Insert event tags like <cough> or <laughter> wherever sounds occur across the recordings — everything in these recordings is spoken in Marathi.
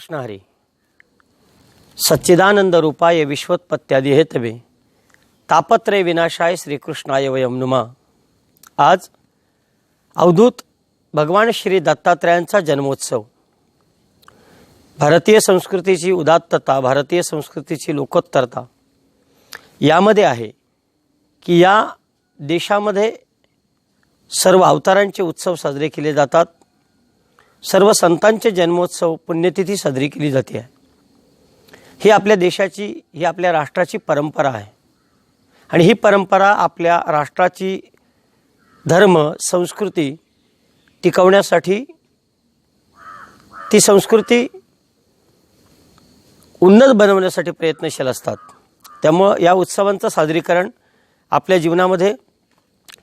कृष्ण हरी सच्चिदानंद रूपाय विश्वोत्पत्त्यादी हेतवे तापत्रय विनाशाय श्रीकृष्णाय वयम नुमा आज अवधूत भगवान श्री दत्तात्रयांचा जन्मोत्सव भारतीय संस्कृतीची उदात्तता भारतीय संस्कृतीची लोकोत्तरता यामध्ये आहे की या देशामध्ये सर्व अवतारांचे उत्सव साजरे केले जातात सर्व संतांचे जन्मोत्सव पुण्यतिथी साजरी केली जाते. आहे ही आपल्या देशाची ही आपल्या राष्ट्राची परंपरा आहे. आणि ही परंपरा आपल्या राष्ट्राची धर्म संस्कृती टिकवण्यासाठी ती संस्कृती उन्नत बनवण्यासाठी प्रयत्नशील असतात. त्यामुळं या उत्सवांचं सादरीकरण आपल्या जीवनामध्ये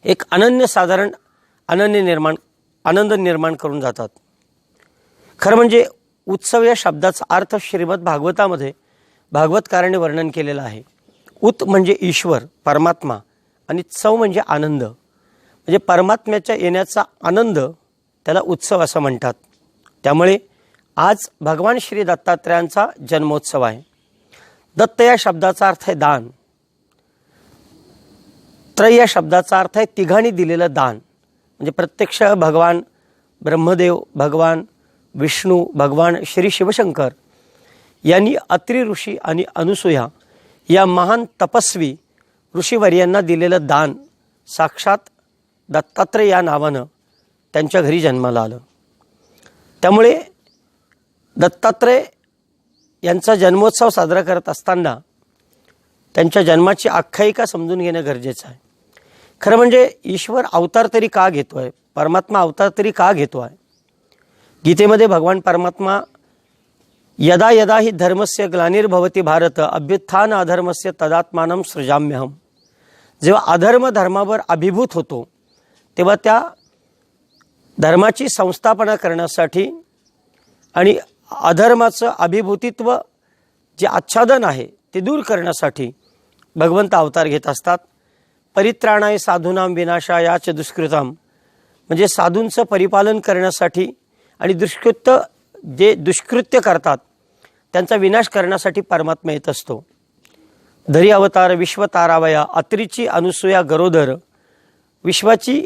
एक अनन्यसाधारण अनन्य निर्माण आनंद निर्माण करून जातात. खरं म्हणजे उत्सव या शब्दाचा अर्थ श्रीमद भागवतामध्ये भागवतकाराने वर्णन केलेलं आहे. उत म्हणजे ईश्वर परमात्मा आणि चव म्हणजे आनंद. म्हणजे परमात्म्याच्या येण्याचा आनंद त्याला उत्सव असं म्हणतात. त्यामुळे आज भगवान श्री दत्तात्रयांचा जन्मोत्सव आहे. दत्त या शब्दाचा अर्थ आहे दान. त्रय या शब्दाचा अर्थ आहे तिघांनी दिलेलं दान. म्हणजे प्रत्यक्ष भगवान ब्रह्मदेव भगवान विष्णू भगवान श्री शिवशंकर यांनी अत्रि ऋषी आणि अनुसूया या महान तपस्वी ऋषीवर्यांना दिलेलं दान साक्षात दत्तात्रय या नावानं त्यांच्या घरी जन्माला आलं. त्यामुळे दत्तात्रय यांचा जन्मोत्सव साजरा करत असताना त्यांच्या जन्माची आख्यायिका समजून घेणं गरजेचं आहे. खरं म्हणजे ईश्वर अवतार तरी का घेतो आहे परमात्मा अवतार तरी का घेतो आहे गीतेमध्ये भगवान परमात्मा यदा यदा ही धर्मस्य ग्लानिर्भवती भारत अभ्युत्थान अधर्मस्य तदात्मानम सृजाम्यहम. जेव्हा अधर्म धर्मावर अभिभूत होतो तेव्हा त्या धर्माची संस्थापना करण्यासाठी आणि अधर्माचं अभिभूतित्व जे आच्छादन आहे ते दूर करण्यासाठी भगवंत अवतार घेत असतात. परित्राणाय साधूनाम विनाशा याच दुष्कृताम. म्हणजे साधूंचं परिपालन करण्यासाठी आणि दुष्कृत्य जे दुष्कृत्य करतात त्यांचा विनाश करण्यासाठी परमात्मा येत असतो. धरी अवतार विश्वतारावया अत्रीची अनुसूया गरोदर विश्वाची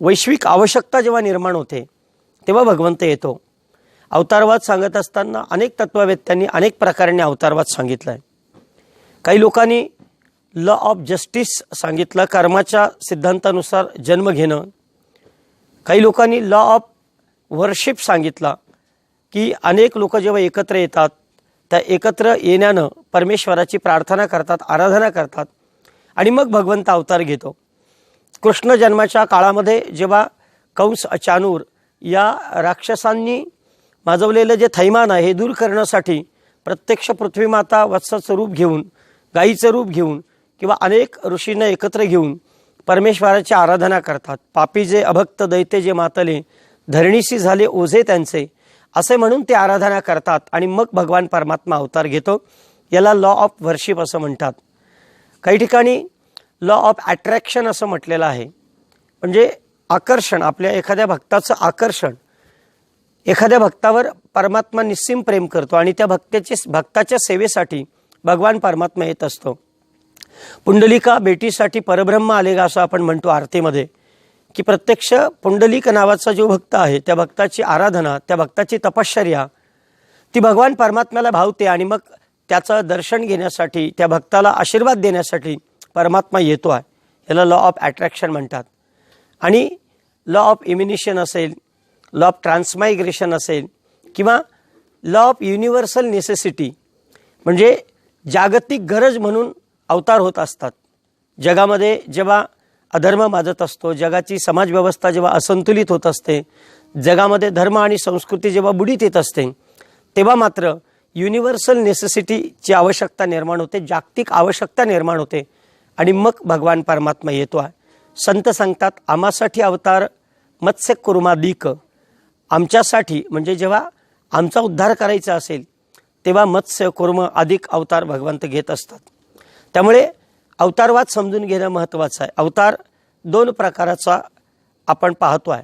वैश्विक आवश्यकता जेव्हा निर्माण होते तेव्हा भगवंत येतो. अवतारवाद सांगत असताना अनेक तत्ववेत्यांनी अनेक प्रकाराने अवतारवाद सांगितला आहे काही लोकांनी लॉ ऑफ जस्टिस सांगितलं कर्माच्या सिद्धांतानुसार जन्म घेणं. काही लोकांनी लॉ ऑफ वर्शिप सांगितला की अनेक लोक जेव्हा एकत्र येतात त्या एकत्र येण्यानं परमेश्वराची प्रार्थना करतात आराधना करतात आणि मग भगवंत अवतार घेतो. कृष्ण जन्माच्या काळामध्ये जेव्हा कंस अचानूर या राक्षसांनी माजवलेलं जे थैमान आहे हे दूर करण्यासाठी प्रत्यक्ष पृथ्वीमाता वत्साचं रूप घेऊन गाईचं रूप घेऊन किंवा अनेक ऋषींना एकत्र घेऊन परमेश्वराची आराधना करतात. पापी जे अभक्त दैते जे मातले धरणीशी झाले ओझे त्यांचे. असे म्हणून ते आराधना करतात आणि मग भगवान परमात्मा अवतार घेतो. याला लॉ ऑफ वर्शिप असं म्हणतात. काही ठिकाणी लॉ ऑफ अट्रॅक्शन असं म्हटलेलं आहे. म्हणजे आकर्षण आपल्या एखाद्या भक्ताचं आकर्षण. एखाद्या भक्तावर परमात्मा निस्सीम प्रेम करतो आणि त्या भक्ताची भक्ताच्या सेवेसाठी भगवान परमात्मा येत असतो. पुंडलिका बेटीसाठी परब्रह्म आले का असं आपण म्हणतो आरतीमध्ये. की प्रत्यक्ष पुंडलिक नावाचा जो भक्त आहे त्या भक्ताची आराधना त्या भक्ताची तपश्चर्या ती भगवान परमात्म्याला भावते आणि मग त्याचं दर्शन घेण्यासाठी त्या भक्ताला आशीर्वाद देण्यासाठी परमात्मा येतो आहे. याला लॉ ऑफ अट्रॅक्शन म्हणतात. आणि लॉ ऑफ इम्युनिशन असेल लॉ ऑफ ट्रान्समायग्रेशन असेल किंवा लॉ ऑफ युनिव्हर्सल नेसेसिटी म्हणजे जागतिक गरज म्हणून अवतार होत असतात. जगामध्ये जेव्हा अधर्म माजत असतो. जगाची समाजव्यवस्था जेव्हा असंतुलित होत असते जगामध्ये धर्म आणि संस्कृती जेव्हा बुडीत येत असते तेव्हा मात्र युनिव्हर्सल नेसेसिटीची आवश्यकता निर्माण होते जागतिक आवश्यकता निर्माण होते आणि मग भगवान परमात्मा येतो आहे. संत सांगतात आम्हासाठी अवतार मत्स्य कुर्मादिक आमच्यासाठी म्हणजे जेव्हा आमचा उद्धार करायचा असेल तेव्हा मत्स्य कुर्म अधिक अवतार भगवंत घेत असतात. त्यामुळे अवतारवाद समजून घेणं महत्त्वाचं आहे. अवतार दोन प्रकाराचा आपण पाहतो आहे.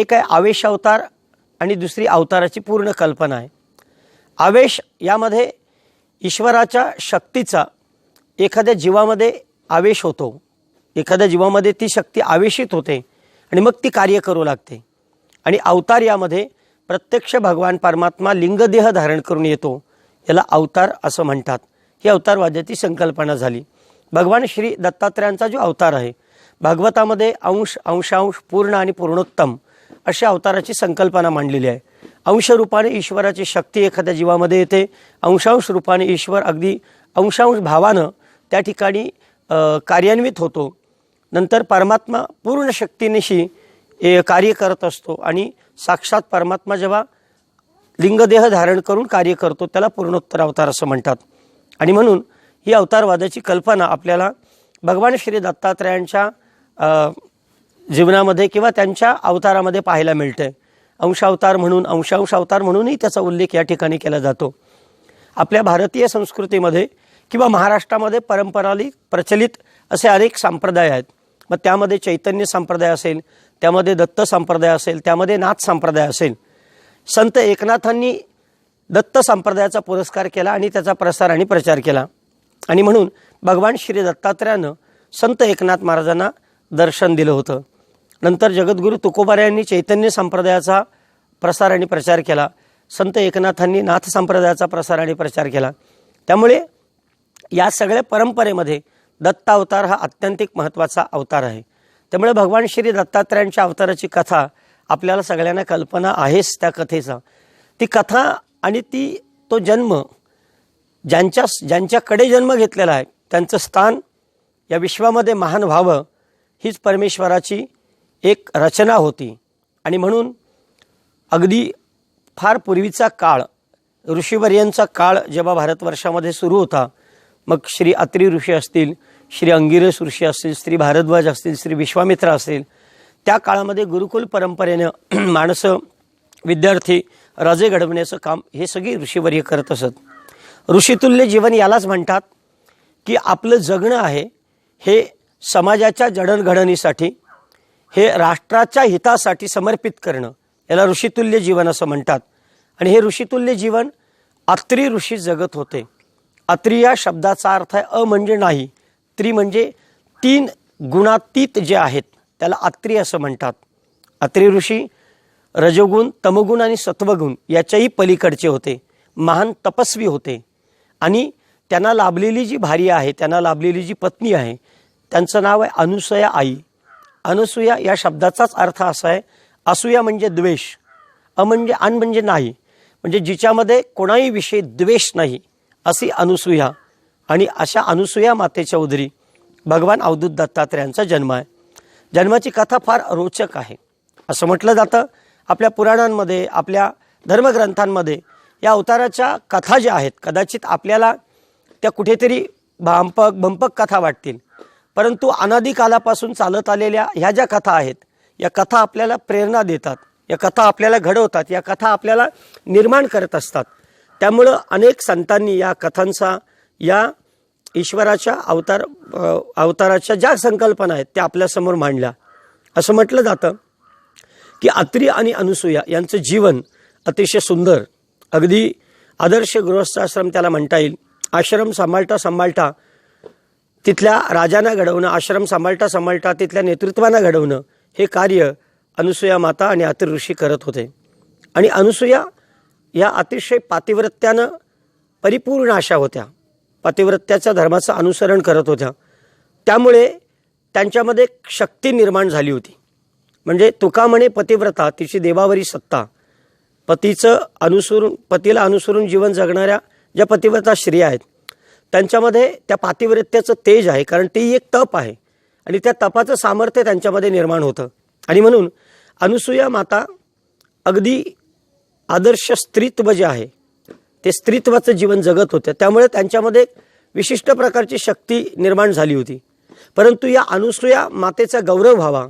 एक आहे आवेश अवतार आणि दुसरी अवताराची पूर्ण कल्पना आहे. आवेश यामध्ये ईश्वराच्या शक्तीचा एखाद्या जीवामध्ये आवेश होतो. एखाद्या जीवामध्ये ती शक्ती आवेशित होते आणि मग ती कार्य करू लागते. आणि अवतार यामध्ये प्रत्यक्ष भगवान परमात्मा लिंगदेह धारण करून येतो. याला अवतार असं म्हणतात. ही अवतारवाद्याची संकल्पना झाली. भगवान श्री दत्तात्रयांचा जो अवतार आहे भागवतामध्ये अंश अंशांश पूर्ण आणि पूर्णोत्तम अशा अवताराची संकल्पना मांडलेली आहे. अंश रूपाने ईश्वराची शक्ती एखाद्या जीवामध्ये येते. अंशांश रूपाने ईश्वर अगदी अंशांश भावानं त्या ठिकाणी कार्यान्वित होतो. नंतर परमात्मा पूर्ण शक्तीनिशी ए, कार्य करत असतो आणि साक्षात परमात्मा जेव्हा लिंगदेह धारण करून कार्य करतो त्याला पूर्णोत्तर अवतार असं म्हणतात. आणि म्हणून ही अवतारवादाची कल्पना आपल्याला भगवान श्री दत्तात्रयांच्या जीवनामध्ये किंवा त्यांच्या अवतारामध्ये पाहायला मिळते. अंशावतार म्हणून अंशांश अवतार म्हणूनही त्याचा उल्लेख या ठिकाणी केला जातो. आपल्या भारतीय संस्कृतीमध्ये किंवा महाराष्ट्रामध्ये परंपराली प्रचलित असे अनेक संप्रदाय आहेत. मग त्यामध्ये चैतन्य संप्रदाय असेल त्यामध्ये दत्त संप्रदाय असेल त्यामध्ये नाथ संप्रदाय असेल. संत एकनाथांनी दत्त संप्रदायाचा पुरस्कार केला आणि त्याचा प्रसार आणि प्रचार केला. आणि म्हणून भगवान श्री दत्तात्रयानं संत एकनाथ महाराजांना दर्शन दिलं होतं. नंतर जगद्गुरू तुकोबारायांनी चैतन्य संप्रदायाचा प्रसार आणि प्रचार केला. संत एकनाथांनी नाथ संप्रदायाचा प्रसार आणि प्रचार केला. त्यामुळे या सगळ्या परंपरेमध्ये दत्तावतार हा अत्यंतिक महत्त्वाचा अवतार आहे. त्यामुळे भगवान श्री दत्तात्रयांच्या अवताराची कथा आपल्याला सगळ्यांना कल्पना आहेच त्या कथेचा. ती कथा आणि ती तो जन्म ज्यांच्या ज्यांच्याकडे जन्म घेतलेला आहे त्यांचं स्थान या विश्वामध्ये महान व्हावं हीच परमेश्वराची एक रचना होती. आणि म्हणून अगदी फार पूर्वीचा काळ ऋषीवर्यांचा काळ जेव्हा भारतवर्षामध्ये सुरू होता मग श्री अत्री ऋषी असतील श्री अंगिरस ऋषी असतील श्री भारद्वाज असतील श्री विश्वामित्र असतील त्या काळामध्ये गुरुकुल परंपरेनं <clears throat> माणसं विद्यार्थी राजे घडवण्याचं काम हे सगळी ऋषीवर्य करत असत. ऋषितुल्य जीवन यालाच म्हणतात की आपलं जगणं आहे हे समाजाच्या जडणघडणीसाठी हे राष्ट्राच्या हितासाठी समर्पित करणं याला ऋषितुल्य जीवन असं म्हणतात. आणि हे ऋषितुल्य जीवन अत्री ऋषी जगत होते. अत्री या शब्दाचा अर्थ आहे अ म्हणजे नाही त्री म्हणजे तीन गुणातीत जे आहेत त्याला अत्री असं म्हणतात. अत्री ऋषी रजोगुण तमगुण आणि सत्वगुण याच्याही पलीकडचे होते. महान तपस्वी होते. आणि त्यांना लाभलेली जी भार्या आहे त्यांना लाभलेली जी पत्नी आहे त्यांचं नाव आहे अनुसया आई. अनुसूया या शब्दाचाच अर्थ असा आहे असूया म्हणजे द्वेष अ म्हणजे अन म्हणजे नाही. म्हणजे जिच्यामध्ये कोणाही विषयी द्वेष नाही अशी अनुसूया. आणि अशा अनुसूया मातेच्या उदरी भगवान अवधूत दत्तात्रयांचा जन्म आहे. जन्माची कथा फार रोचक आहे. असं म्हटलं जातं आपल्या पुराणांमध्ये आपल्या धर्मग्रंथांमध्ये या अवताराच्या कथा ज्या आहेत कदाचित आपल्याला त्या कुठेतरी भांपक भंपक कथा वाटतील. परंतु अनादी कालापासून चालत आलेल्या ह्या ज्या कथा आहेत या कथा आपल्याला प्रेरणा देतात या कथा आपल्याला घडवतात या कथा आपल्याला निर्माण करत असतात. त्यामुळं अनेक संतांनी या कथांचा या ईश्वराच्या अवतार अवताराच्या ज्या संकल्पना आहेत त्या आपल्यासमोर मांडल्या. असं म्हटलं जातं की अत्री आणि अनुसूया यांचं जीवन अतिशय सुंदर अगदी आदर्श गृहस्थाश्रम त्याला म्हणता येईल. आश्रम सांभाळता सांभाळता तिथल्या राजांना घडवणं आश्रम सांभाळता सांभाळता तिथल्या नेतृत्वांना घडवणं हे कार्य अनुसूया माता आणि अतिर ऋषी करत होते. आणि अनुसूया या अतिशय पातिव्रत्यानं परिपूर्ण अशा होत्या. पातिव्रत्याच्या धर्माचं अनुसरण करत होत्या. त्यामुळे त्यांच्यामध्ये एक शक्ती निर्माण झाली होती. म्हणजे तुका म्हणे पतिव्रता तिची देवावरी सत्ता पतीचं अनुसरून पतीला अनुसरून जीवन जगणाऱ्या ज्या पतिव्रता स्त्रिया आहेत त्यांच्यामध्ये त्या पातिव्रत्याचं तेज आहे कारण ती एक तप आहे. आणि त्या तपाचं सामर्थ्य त्यांच्यामध्ये निर्माण होतं. आणि म्हणून अनुसूया माता अगदी आदर्श स्त्रीत्व जे आहे ते स्त्रीत्वाचं जीवन जगत होतं. त्यामुळे त्यांच्यामध्ये विशिष्ट प्रकारची शक्ती निर्माण झाली होती. परंतु या अनुसूया मातेचा गौरव व्हावा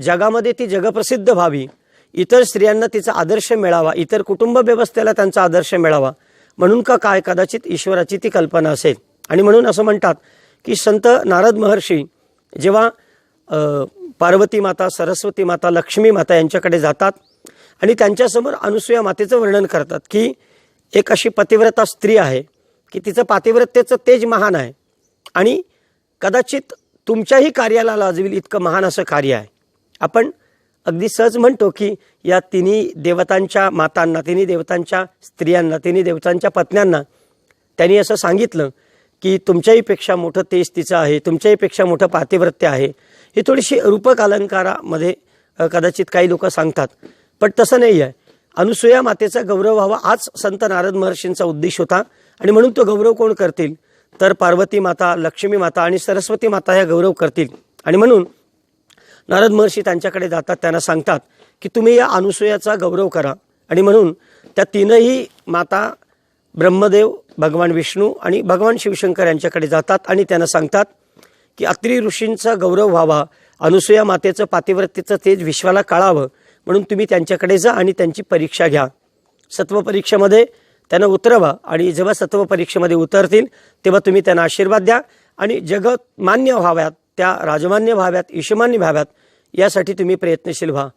जगामध्ये ती जगप्रसिद्ध व्हावी इतर स्त्रियांना तिचा आदर्श मिळावा इतर कुटुंब व्यवस्थेला त्यांचा आदर्श मिळावा म्हणून का काय कदाचित ईश्वराची ती कल्पना असेल? आणि म्हणून असं म्हणतात की संत नारद महर्षी जेव्हा पार्वती माता सरस्वती माता लक्ष्मी माता यांच्याकडे जातात आणि त्यांच्यासमोर अनुसूया मातेचं वर्णन करतात की एक अशी पतिव्रता स्त्री आहे की तिचं पातिव्रतेचं तेज महान आहे आणि कदाचित तुमच्याही कार्याला लाजवील इतकं महान असं कार्य आहे. आपण अगदी सहज म्हणतो की या तिन्ही देवतांच्या मातांना तिन्ही देवतांच्या स्त्रियांना तिन्ही देवतांच्या पत्न्यांना त्यांनी असं सांगितलं की तुमच्याहीपेक्षा मोठं तेज तिचं आहे तुमच्याहीपेक्षा मोठं पातिव्रत्य आहे. ही थोडीशी रूपक अलंकारामध्ये कदाचित काही लोक सांगतात. पण तसं नाही आहे. अनुसूया मातेचा गौरव व्हावा हाच संत नारद महर्षींचा उद्देश होता. आणि म्हणून तो गौरव कोण करतील? तर पार्वती माता लक्ष्मी माता आणि सरस्वती माता ह्या गौरव करतील. आणि म्हणून नारद महर्षी त्यांच्याकडे जातात त्यांना सांगतात की तुम्ही या अनुसूयाचा गौरव करा. आणि म्हणून त्या तीनही माता ब्रह्मदेव भगवान विष्णू आणि भगवान शिवशंकर यांच्याकडे जातात आणि त्यांना सांगतात की अत्री ऋषींचा गौरव व्हावा अनुसूया मातेचं पातिव्रतेचं तेज विश्वाला कळावं म्हणून तुम्ही त्यांच्याकडे जा आणि त्यांची परीक्षा घ्या. सत्वपरीक्षेमध्ये त्यांना उतरवा आणि जेव्हा सत्व परीक्षेमध्ये उतरतील तेव्हा तुम्ही त्यांना आशीर्वाद द्या आणि जगत मान्य व्हाव्यात. त्या राजमान्य व्हाव्यात ईशमान्य व्हाव्यात यासाठी तुम्ही प्रयत्नशील व्हा.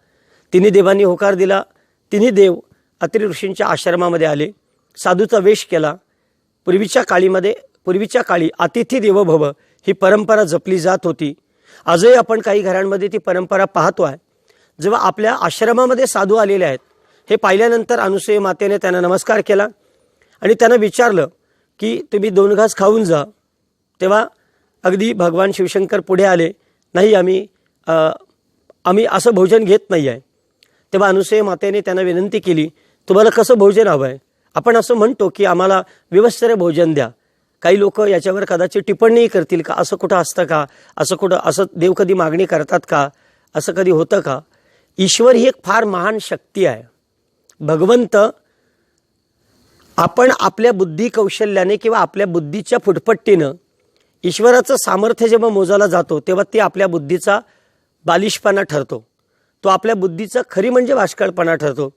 तिन्ही देवांनी होकार दिला. तिन्ही देव अत्रि ऋषींच्या आश्रमामध्ये आले. साधूचा वेश केला. पूर्वीच्या काळीमध्ये पूर्वीच्या काळी अतिथी देवो भव ही परंपरा जपली जात होती. आजही आपण काही घरांमध्ये ती परंपरा पाहतो आहे. जेव्हा आपल्या आश्रमामध्ये साधू आलेले आहेत हे पाहिल्यानंतर अनुसय मातेने त्यांना नमस्कार केला आणि त्यांना विचारलं की तुम्ही दोन घास खाऊन जा. तेव्हा अगदी भगवान शिवशंकर पुढे आले नाही आम्ही आम्ही असं भोजन घेत नाही आहे तेव्हा अनुसय मातेने त्यांना विनंती केली तुम्हाला कसं भोजन हवं आहे आपण असं म्हणतो की आम्हाला व्यवस्थित भोजन द्या. काही लोक याच्यावर कदाचित टिप्पणीही करतील का? असं कुठं असतं का? असं कुठं असं देव कधी मागणी करतात का? असं कधी होतं का? ईश्वर ही एक फार महान शक्ती आहे. भगवंत आपण आपल्या बुद्धी कौशल्याने किंवा आपल्या बुद्धीच्या फुटपट्टीनं ईश्वराचं सामर्थ्य जेव्हा मोजायला जातो तेव्हा ते आपल्या बुद्धीचा बालिशपणा ठरतो. तो आपल्या बुद्धीचा खरी म्हणजे वाष्कळपणा ठरतो.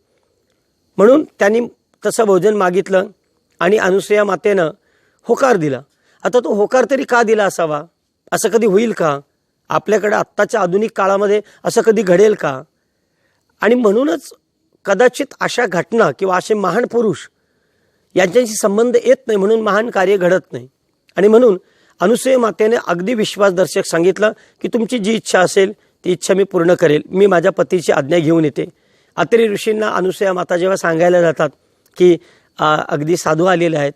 म्हणून त्यांनी तसं भोजन मागितलं आणि अनुसया मातेनं होकार दिला. आता तो होकार तरी का दिला असावा? असं कधी होईल का? आपल्याकडे आत्ताच्या आधुनिक काळामध्ये असं कधी घडेल का? आणि म्हणूनच कदाचित अशा घटना किंवा असे महान पुरुष यांच्याशी संबंध येत नाही म्हणून महान कार्य घडत नाही. आणि म्हणून अनुसय मातेने अगदी विश्वासदर्शक सांगितलं की तुमची जी इच्छा असेल ती इच्छा मी पूर्ण करेल. मी माझ्या पतीची आज्ञा घेऊन येते. अत्रि ऋषींना अनुसूया माता जेव्हा सांगायला जातात की अगदी साधू आलेले आहेत.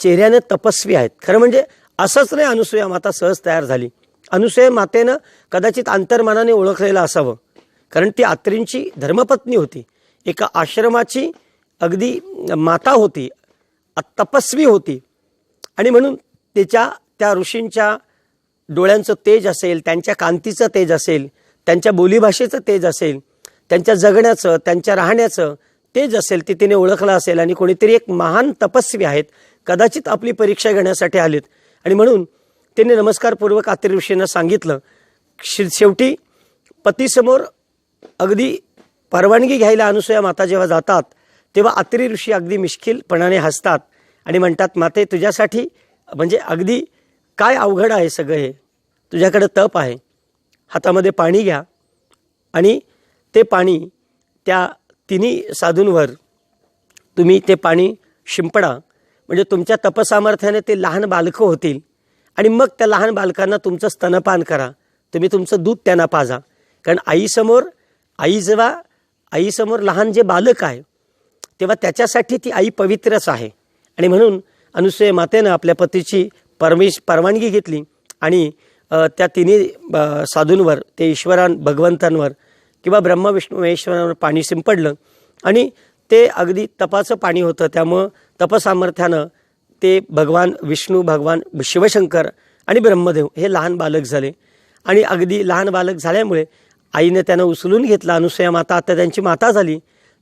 चेहऱ्याने तपस्वी आहेत. खरं म्हणजे असंच नाही अनुसूया माता सहज तयार झाली. अनुसूया मातेनं कदाचित अंतर्मनाने ओळखलेलं असावं. कारण ती आत्रींची धर्मपत्नी होती. एका आश्रमाची अगदी माता होती तपस्वी होती. आणि म्हणून त्याच्या त्या ऋषींच्या डोळ्यांचं तेज असेल त्यांच्या कांतीचं तेज असेल त्यांच्या बोलीभाषेचं तेज असेल त्यांच्या जगण्याचं त्यांच्या राहण्याचं तेज असेल ते तिने ओळखलं असेल आणि कोणीतरी एक महान तपस्वी आहेत कदाचित आपली परीक्षा घेण्यासाठी आलेत. आणि म्हणून त्यांनी नमस्कारपूर्वक आत्री ऋषींना सांगितलं शे- शेवटी पतीसमोर अगदी परवानगी घ्यायला अनुसूया माता जेव्हा जातात तेव्हा अत्री ऋषी अगदी मिश्किलपणाने हसतात आणि म्हणतात माते तुझ्यासाठी म्हणजे अगदी काय अवघड आहे सगळं हे? तुझ्याकडं तप आहे. हातामध्ये पाणी घ्या. आणि ते पाणी त्या तिन्ही साधूंवर तुम्ही ते पाणी शिंपडा. म्हणजे तुमच्या तपसामर्थ्याने ते लहान बालकं होतील. आणि मग त्या लहान बालकांना तुमचं स्तनपान करा. तुम्ही तुमचं दूध त्यांना पाजा. कारण आईसमोर आई जेव्हा आईसमोर लहान जे बालक आहे तेव्हा त्याच्यासाठी ती आई पवित्रच आहे. आणि म्हणून अनुसूय मातेनं आपल्या पतीची परमेश परवानगी घेतली आणि त्या तिन्ही साधूंवर ते ईश्वरान भगवंतांवर किंवा ब्रह्मविष्णू महेश्वरांवर पाणी शिंपडलं आणि ते अगदी तपाचं पाणी होतं. त्यामुळं तपसामर्थ्यानं ते भगवान विष्णू भगवान शिवशंकर आणि ब्रह्मदेव हे लहान बालक झाले. आणि अगदी लहान बालक झाल्यामुळे आईने त्यांना उचलून घेतलं. अनुसया माता आता त्यांची माता झाली.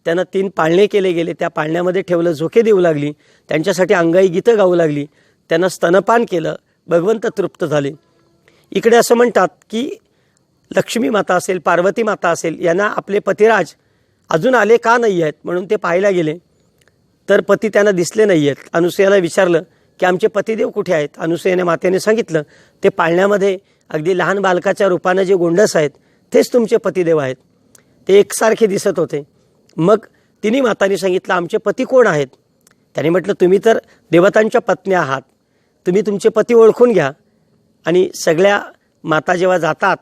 त्यांना तीन पाळणे केले गेले. त्या पाळण्यामध्ये ठेवलं झोके देऊ लागली. त्यांच्यासाठी अंगाई गीतं गाऊ लागली. त्यांना स्तनपान केलं भगवंत तृप्त झाले. इकडे असं म्हणतात की लक्ष्मी माता असेल पार्वती माता असेल यांना आपले पतिराज अजून आले का नाही आहेत म्हणून ते पाहायला गेले. तर पती त्यांना दिसले नाही आहेत. अनुसूयाला विचारलं की आमचे पतिदेव कुठे आहेत? अनुसूयाने मातेने सांगितलं ते पाळण्यामध्ये अगदी लहान बालकाच्या रूपानं जे गोंडस आहेत तेच तुमचे पतिदेव आहेत. ते एकसारखे दिसत होते. मग तिन्ही मातांनी सांगितलं आमचे पती कोण आहेत? त्याने म्हटलं तुम्ही तर देवतांच्या पत्नी आहात. तुम्ही तुमचे पती ओळखून घ्या. आणि सगळ्या माता जेव्हा जातात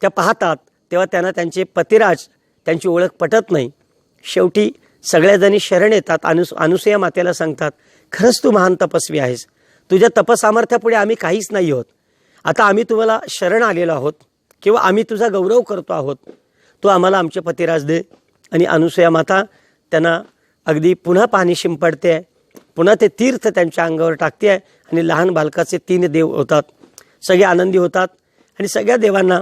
त्या पाहतात तेव्हा त्यांना त्यांचे पतिराज त्यांची ओळख पटत नाही. शेवटी सगळ्याजणी शरण येतात अनुस अनुसया मातेला सांगतात खरंच तू महान तपस्वी आहेस. तुझ्या तपसामर्थ्यापुढे आम्ही काहीच नाही आहोत. आता आम्ही तुम्हाला शरण आलेलो आहोत किंवा आम्ही तुझा गौरव करतो आहोत. तू आम्हाला आमचे पतिराज दे. आणि अनुसया माता त्यांना अगदी पुन्हा पाणी शिंपडते. आहे पुन्हा ते तीर्थ त्यांच्या अंगावर टाकते आहे आणि लहान बालकाचे तीन देव होतात. सगळे आनंदी होतात आणि सगळ्या देवांना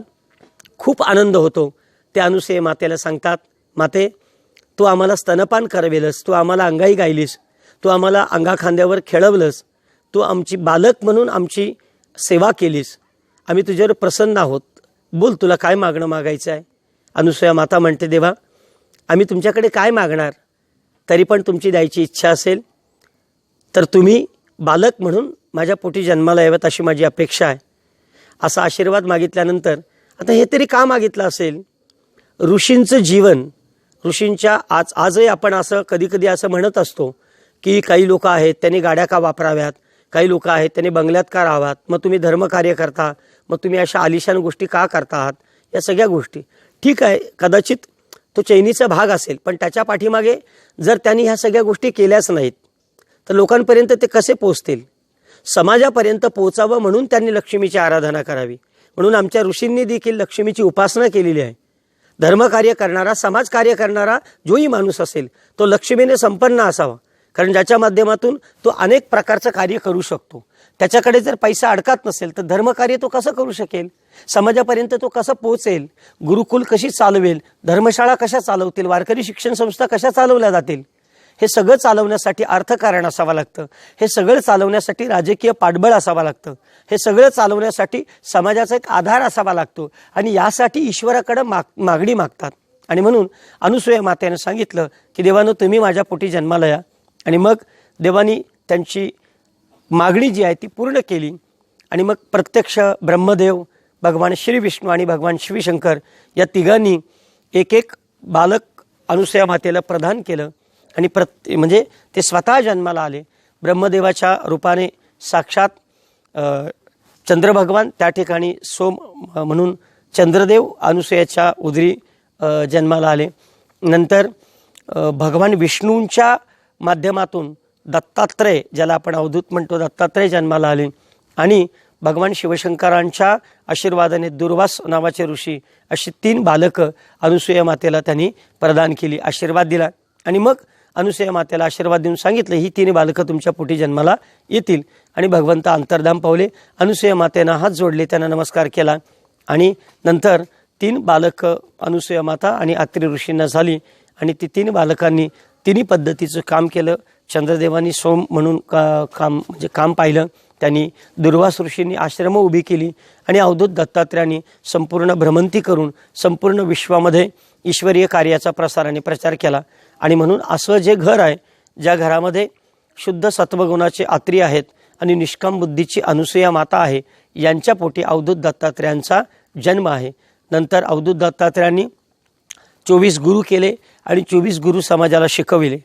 खूप आनंद होतो. ते अनुसये मातेला सांगतात माते तू आम्हाला स्तनपान करवेलस तू आम्हाला अंगाई गायलीस तू आम्हाला अंगाखांद्यावर खेळवलंस तू आमची बालक म्हणून आमची सेवा केलीस. आम्ही तुझ्यावर प्रसन्न आहोत. बोल तुला काय मागणं मागायचं आहे? अनुसया माता म्हणते देवा आम्ही तुमच्याकडे काय मागणार? तरी पण तुमची द्यायची इच्छा असेल तर तुम्ही बालक म्हणून माझ्या पोटी जन्माला याव्यात अशी माझी अपेक्षा आहे. असा आशीर्वाद मागितल्यानंतर आता हे तरी का मागितलं असेल? ऋषींचं जीवन ऋषींच्या आज आजही आपण असं कधीकधी असं म्हणत असतो की काही लोक आहेत त्यांनी गाड्या का वापराव्यात? काही लोक आहेत त्यांनी बंगल्यात का राहाव्यात मग तुम्ही धर्मकार्य करता मग तुम्ही अशा आलिशान गोष्टी का करता आहात? या सगळ्या गोष्टी. ठीक आहे कदाचित तो चैनीचा भाग असेल पण त्याच्या पाठीमागे जर त्यांनी ह्या सगळ्या गोष्टी केल्याच नाहीत तर लोकांपर्यंत ते कसे पोचतील समाजापर्यंत पोचावं म्हणून त्यांनी लक्ष्मीची आराधना करावी. म्हणून आमच्या ऋषींनी देखील लक्ष्मीची उपासना केलेली आहे. धर्मकार्य करणारा समाजकार्य करणारा जोही माणूस असेल तो लक्ष्मीने संपन्न असावा. कारण ज्याच्या माध्यमातून तो अनेक प्रकारचं कार्य करू शकतो. त्याच्याकडे जर पैसा अडकत नसेल तर धर्मकार्य तो कसं करू शकेल? समाजापर्यंत तो कसं पोहोचेल? गुरुकुल कशी चालवेल? धर्मशाळा कशा चालवतील? वारकरी शिक्षण संस्था कशा चालवल्या जातील? हे सगळं चालवण्यासाठी अर्थकारण असावं लागतं. हे सगळं चालवण्यासाठी राजकीय पाठबळ असावं लागतं. हे सगळं चालवण्यासाठी समाजाचा एक आधार असावा लागतो आणि यासाठी ईश्वराकडं माग मागणी मागतात. आणि म्हणून अनुसूया मातेनं सांगितलं की देवानं तुम्ही माझ्या पोटी जन्माला या. आणि मग देवानी त्यांची मागणी जी आहे ती पूर्ण केली. आणि मग प्रत्यक्ष ब्रह्मदेव भगवान श्री विष्णू आणि भगवान श्रीशंकर या तिघांनी एक एक बालक अनुसया मातेला प्रदान केलं. आणि प्रत्ये म्हणजे ते स्वतः जन्माला आले. ब्रह्मदेवाच्या रूपाने साक्षात चंद्रभगवान त्या ठिकाणी सोम म्हणून चंद्रदेव अनुसयाच्या उदरी जन्माला आले. नंतर भगवान विष्णूंच्या माध्यमातून दत्तात्रय ज्याला आपण अवधूत म्हणतो दत्तात्रय जन्माला आले. आणि भगवान शिवशंकरांच्या आशीर्वादाने दुर्वास नावाचे ऋषी अशी तीन बालकं अनुसूया मातेला त्यांनी प्रदान केली आशीर्वाद दिला. आणि मग अनुसया मातेला आशीर्वाद देऊन सांगितले ही तीन बालकं तुमच्या पोटी जन्माला येतील. आणि भगवंत अंतर्धाम पावले. अनुसया मातेनं हात जोडले त्यांना नमस्कार केला. आणि नंतर तीन बालकं अनुसूया माता आणि आत्री ऋषींना झाली. आणि ती तीन बालकांनी तिन्ही पद्धतीचं काम केलं. चंद्रदेवानी सोम म्हणून का काम म्हणजे काम पाहिलं. त्यांनी दुर्वास ऋषींनी आश्रमं उभी केली. आणि अवधूत दत्तात्रयांनी संपूर्ण भ्रमंती करून संपूर्ण विश्वामध्ये ईश्वरीय कार्याचा प्रसार आणि प्रचार केला. आणि म्हणून असं जे घर आहे ज्या घरामध्ये शुद्ध सत्वगुणाचे आत्री आहेत आणि निष्काम बुद्धीची अनुसूया माता आहे यांच्या पोटी अवधूत दत्तात्रयांचा जन्म आहे. नंतर अवधूत दत्तात्रयांनी चोवीस गुरु केले आणि चोवीस गुरु समाजाला शिकविले.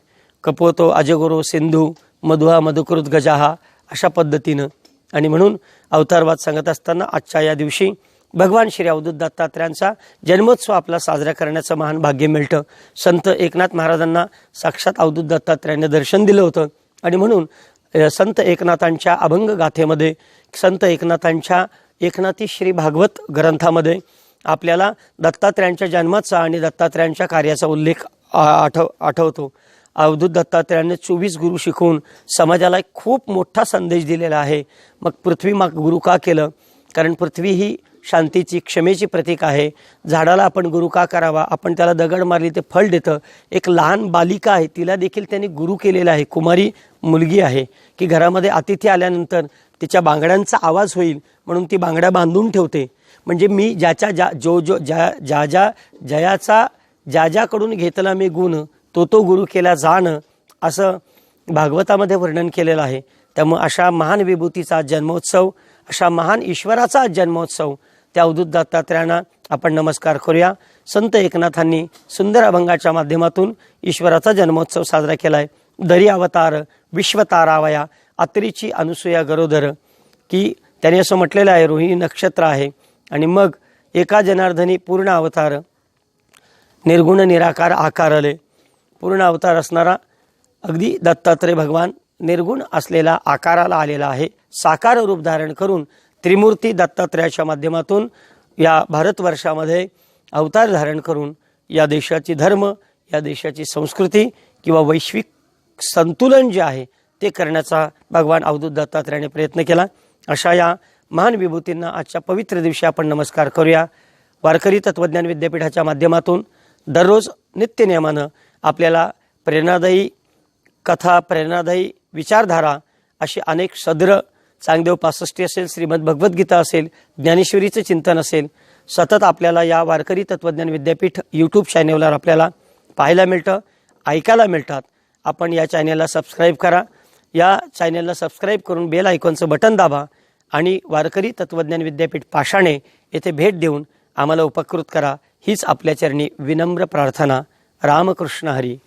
कपोतो अजगुरो सिंधू मधुहा मधुकृत गजाहा अशा पद्धतीनं. आणि म्हणून अवतारवाद सांगत असताना आजच्या या दिवशी भगवान श्री अवधूत दत्तात्रयांचा जन्मोत्सव आपला साजरा करण्याचं महान भाग्य मिळतं. संत एकनाथ महाराजांना साक्षात अवधूत दत्तात्रयांनी दर्शन दिलं होतं. आणि म्हणून संत एकनाथांच्या अभंग गाथेमध्ये संत एकनाथांच्या एकनाथी श्री भागवत ग्रंथामध्ये आपल्याला दत्तात्रयांच्या जन्माचा आणि दत्तात्रयांच्या कार्याचा उल्लेख आ- आठव आठवतो. अवधूत दत्तात्रयांनी चोवीस गुरु शिकवून समाजाला एक खूप मोठा संदेश दिलेला आहे. मग पृथ्वी माग गुरु का केलं? कारण पृथ्वी ही शांतीची क्षमेची प्रतीक आहे. झाडाला आपण गुरु का करावा. आपण त्याला दगड मारली ते फळ देतं. एक लहान बालिका आहे. तिला देखील त्यांनी गुरु केलेला आहे. कुमारी मुलगी आहे. की घरामध्ये अतिथी आल्यानंतर तिच्या बांगड्यांचा आवाज होईल म्हणून ती बांगड्या बांधून ठेवते. म्हणजे मी ज्याच्या ज्या जो जो ज्या ज्या ज्या जयाचा ज्या ज्याकडून घेतला मी गुण तो तो गुरु केला जाण असं भागवतामध्ये वर्णन केलेलं आहे. त्यामुळे अशा महान विभूतीचा जन्मोत्सव अशा महान ईश्वराचा जन्मोत्सव त्या अवधूत दत्तात्रयांना आपण नमस्कार करूया. संत एकनाथांनी सुंदर अभंगाच्या माध्यमातून ईश्वराचा जन्मोत्सव साजरा केला आहे दरी अवतार विश्वतारावया अत्रीची अनुसूया गरोदर की त्याने असं म्हटलेलं आहे रोहिणी नक्षत्र आहे. आणि मग एका जनार्दनी पूर्ण अवतार निर्गुण निराकार आकारले पूर्ण अवतार असणारा अगदी दत्तात्रय भगवान निर्गुण असलेला आकाराला आलेला आहे. साकार रूप धारण करून त्रिमूर्ती दत्तात्रयाच्या माध्यमातून या भारतवर्षामध्ये अवतार धारण करून या देशाची धर्म या देशाची संस्कृती किंवा वैश्विक संतुलन जे आहे ते करण्याचा भगवान अवधूत दत्तात्रयाने प्रयत्न केला. अशा या महान विभूतींना आजच्या पवित्र दिवशी आपण नमस्कार करूया. वारकरी तत्वज्ञान विद्यापीठाच्या माध्यमातून दररोज नित्यनियमानं आपल्याला प्रेरणादायी कथा प्रेरणादायी विचारधारा अशी अनेक सद्र चांगदेव पासष्टी असेल श्रीमद भगवद्गीता असेल ज्ञानेश्वरीचं चिंतन असेल सतत आपल्याला या वारकरी तत्वज्ञान विद्यापीठ यूट्यूब चॅनेलवर आपल्याला पाहायला मिळतं ऐकायला मिळतात. आपण या चॅनेलला सबस्क्राईब करा. या चॅनेलला सबस्क्राईब करून बेल आयकॉनचं बटन दाबा आणि वारकरी तत्वज्ञान विद्यापीठ पाषाणे येथे भेट देऊन आम्हाला उपकृत करा. हीच आपल्या चरणी विनम्र प्रार्थना. रामकृष्ण हरी.